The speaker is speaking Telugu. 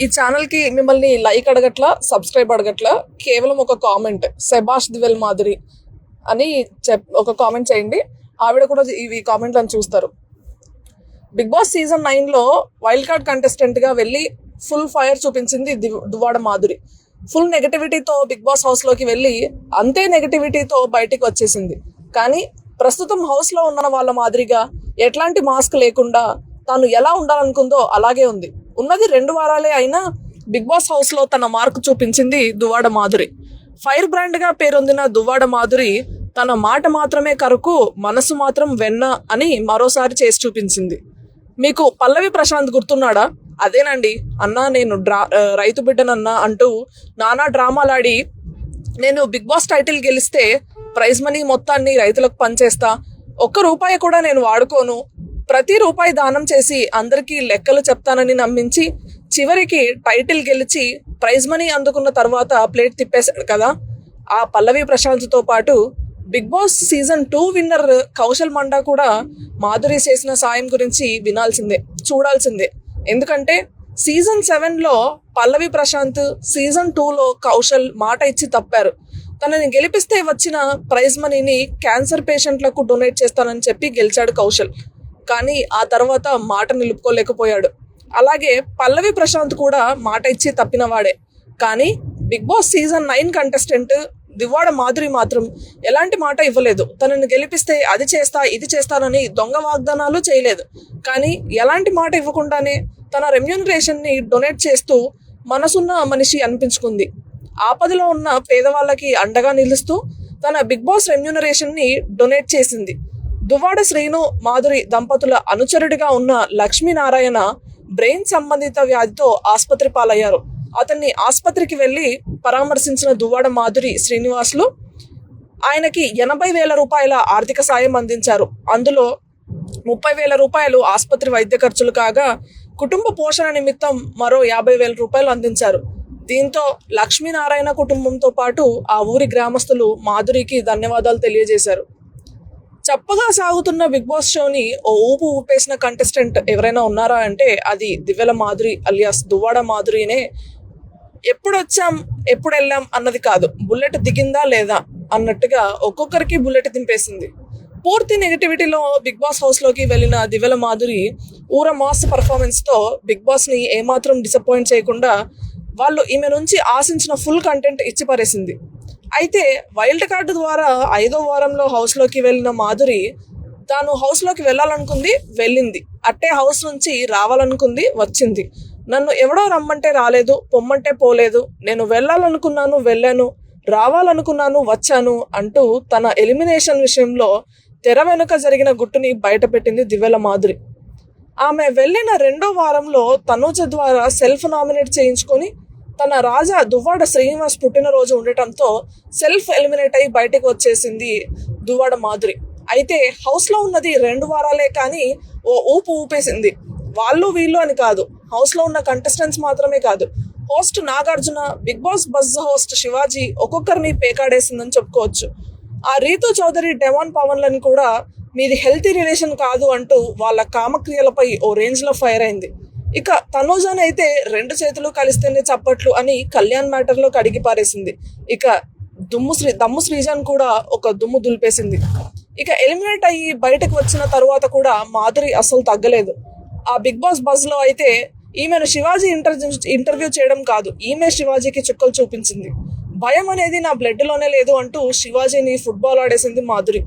ఈ ఛానల్కి మిమ్మల్ని లైక్ అడగట్లా సబ్స్క్రైబ్ అడగట్లా కేవలం ఒక కామెంట్ సెబాష్ దివెల్ మాదిరి అని చెప్ ఒక కామెంట్ చేయండి. ఆవిడ కూడా ఇవి కామెంట్లను చూస్తారు. బిగ్ బాస్ సీజన్ నైన్లో వైల్డ్ కార్డ్ కంటెస్టెంట్గా వెళ్ళి ఫుల్ ఫైర్ చూపించింది దివ్- దువ్వాడ మాధురి. ఫుల్ నెగటివిటీతో బిగ్ బాస్ హౌస్లోకి వెళ్ళి అంతే నెగటివిటీతో బయటికి వచ్చేసింది. కానీ ప్రస్తుతం హౌస్లో ఉన్న వాళ్ళ మాదిరిగా ఎట్లాంటి మాస్క్ లేకుండా తాను ఎలా ఉండాలనుకుందో అలాగే ఉంది. ఉన్నది రెండు వారాలే అయినా బిగ్ బాస్ హౌస్లో తన మార్క్ చూపించింది దువ్వాడ మాధురి. ఫైర్ బ్రాండ్గా పేరొందిన దువ్వాడ మాధురి తన మాట మాత్రమే కరకు మనసు మాత్రం వెన్న అని మరోసారి చేసి చూపించింది. మీకు పల్లవి ప్రశాంత్ గుర్తున్నాడా? అదేనండి అన్నా నేను డ్రా రైతు బిడ్డనన్నా అంటూ నానా డ్రామాలాడి నేను బిగ్ బాస్ టైటిల్ గెలిస్తే ప్రైజ్ మనీ మొత్తాన్ని రైతులకు పనిచేస్తా ఒక్క రూపాయి కూడా నేను వాడుకోను. ప్రతి రూపాయి దానం చేసి అందరికీ లెక్కలు చెప్తానని నమ్మించి చివరికి టైటిల్ గెలిచి ప్రైజ్ మనీ అందుకున్న తర్వాత ప్లేట్ తిప్పేశాడు కదా. ఆ పల్లవి ప్రశాంత్తో పాటు Bigg Boss season two winner Kaushal Manda కూడా మాధురి చేసిన సాయం గురించి వినాల్సిందే చూడాల్సిందే. ఎందుకంటే సీజన్ సెవెన్లో పల్లవి ప్రశాంత్ సీజన్ టూ లో కౌశల్ మాట ఇచ్చి తప్పారు. తనని గెలిపిస్తే వచ్చిన ప్రైజ్ మనీని క్యాన్సర్ పేషెంట్లకు డొనేట్ చేస్తానని చెప్పి గెలిచాడు కౌశల్. కానీ ఆ తర్వాత మాట నిలుపుకోలేకపోయాడు. అలాగే పల్లవి ప్రశాంత్ కూడా మాట ఇచ్చి తప్పినవాడే కానీ Bigg Boss season nine contestant Duvvada Madhuri మాత్రం ఎలాంటి మాట ఇవ్వలేదు. తనని గెలిపిస్తే అది చేస్తా ఇది చేస్తానని దొంగ వాగ్దానాలు చేయలేదు. కానీ ఎలాంటి మాట ఇవ్వకుండానే తన రెమ్యూనరేషన్ని డొనేట్ చేస్తూ మనసున్న మనిషి అనిపించుకుంది. ఆపదలో ఉన్న పేదవాళ్ళకి అండగా నిలుస్తూ తన బిగ్ బాస్ రెమ్యూనరేషన్ని డొనేట్ చేసింది. దువ్వాడ శ్రీను మాధురి దంపతుల అనుచరుడిగా ఉన్న లక్ష్మీనారాయణ బ్రెయిన్ సంబంధిత వ్యాధితో ఆసుపత్రి పాలయ్యారు. అతన్ని ఆసుపత్రికి వెళ్ళి పరామర్శించిన దువ్వాడ మాధురి శ్రీనివాసులు ఆయనకి ఎనభై వేల రూపాయల ఆర్థిక సాయం అందించారు. అందులో ముప్పై వేల రూపాయలు ఆసుపత్రి వైద్య ఖర్చులు కాగా కుటుంబ పోషణ నిమిత్తం మరో యాభై వేల రూపాయలు అందించారు. దీంతో లక్ష్మీనారాయణ కుటుంబంతో పాటు ఆ ఊరి గ్రామస్తులు మాధురికి ధన్యవాదాలు తెలియజేశారు. చప్పగా సాగుతున్న బిగ్ బాస్ షోని ఓ ఊపు ఊపేసిన కంటెస్టెంట్ ఎవరైనా ఉన్నారా అంటే అది దివ్యల మాధురి అలియాస్ దువ్వాడ మాధురినే ఎప్పుడు వచ్చాం ఎప్పుడు వెళ్ళాం అన్నది కాదు. బుల్లెట్ దిగిందా లేదా అన్నట్టుగా ఒక్కొక్కరికి బుల్లెట్ దింపేసింది. పూర్తి నెగటివిటీలో బిగ్ బాస్ హౌస్లోకి వెళ్ళిన దివ్యల మాధురి ఊర మాస్ పర్ఫార్మెన్స్తో బిగ్ బాస్ని ఏమాత్రం డిసప్పాయింట్ చేయకుండా వాళ్ళు ఈమె నుంచి ఆశించిన ఫుల్ కంటెంట్ ఇచ్చి పారేసింది అయితే వైల్డ్ కార్డు ద్వారా ఐదో వారంలో హౌస్లోకి వెళ్ళిన మాధురి తాను హౌస్లోకి వెళ్ళాలనుకుంది వెళ్ళింది. అట్టే హౌస్ నుంచి రావాలనుకుంది వచ్చింది. నన్ను ఎవడో రమ్మంటే రాలేదు పొమ్మంటే పోలేదు. నేను వెళ్ళాలనుకున్నాను వెళ్ళాను. రావాలనుకున్నాను వచ్చాను అంటూ తన ఎలిమినేషన్ విషయంలో తెర వెనుక జరిగిన గుట్టుని బయటపెట్టింది దివ్యల మాధురి. ఆమె వెళ్ళిన రెండో వారంలో తనూజ ద్వారా సెల్ఫ్ నామినేట్ చేయించుకొని తన రాజా దువ్వాడ శ్రీనివాస్ పుట్టినరోజు ఉండటంతో సెల్ఫ్ ఎలిమినేట్ అయి బయటకు వచ్చేసింది దువ్వాడ మాధురి. అయితే హౌస్లో ఉన్నది రెండు వారాలే కానీ ఓ ఊపు ఊపేసింది. వాళ్ళు వీళ్ళు అని కాదు హౌస్లో ఉన్న కంటెస్టెంట్స్ మాత్రమే కాదు. Host Nagarjuna Bigg Boss buzz host Sivaji ఒక్కొక్కరిని పేకాడేసిందని చెప్పుకోవచ్చు. ఆ రీతు చౌదరి డెవాన్ పవన్లను కూడా మీది హెల్తీ రిలేషన్ కాదు అంటూ వాళ్ళ కామక్రియలపై ఓ రేంజ్లో ఫైర్ అయింది. ఇక తనూజన్ అయితే రెండు చేతులు కలిస్తేనే చప్పట్లు అని కళ్యాణ్ మ్యాటర్లో కడిగి పారేసింది. ఇక దుమ్ము శ్రీ దమ్ము శ్రీజాన్ కూడా ఒక దుమ్ము దులిపేసింది. ఇక ఎలిమినేట్ అయ్యి బయటకు వచ్చిన తరువాత కూడా మాధురి అసలు తగ్గలేదు. ఆ బిగ్ బాస్ బజ్లో అయితే ఈమెను శివాజీ ఇంటర్వ్యూ ఇంటర్వ్యూ చేయడం కాదు ఈమె శివాజీకి చుక్కలు చూపించింది. భయం అనేది నా బ్లడ్లోనే లేదు అంటూ శివాజీని ఫుట్బాల్ ఆడేసింది మాధురి.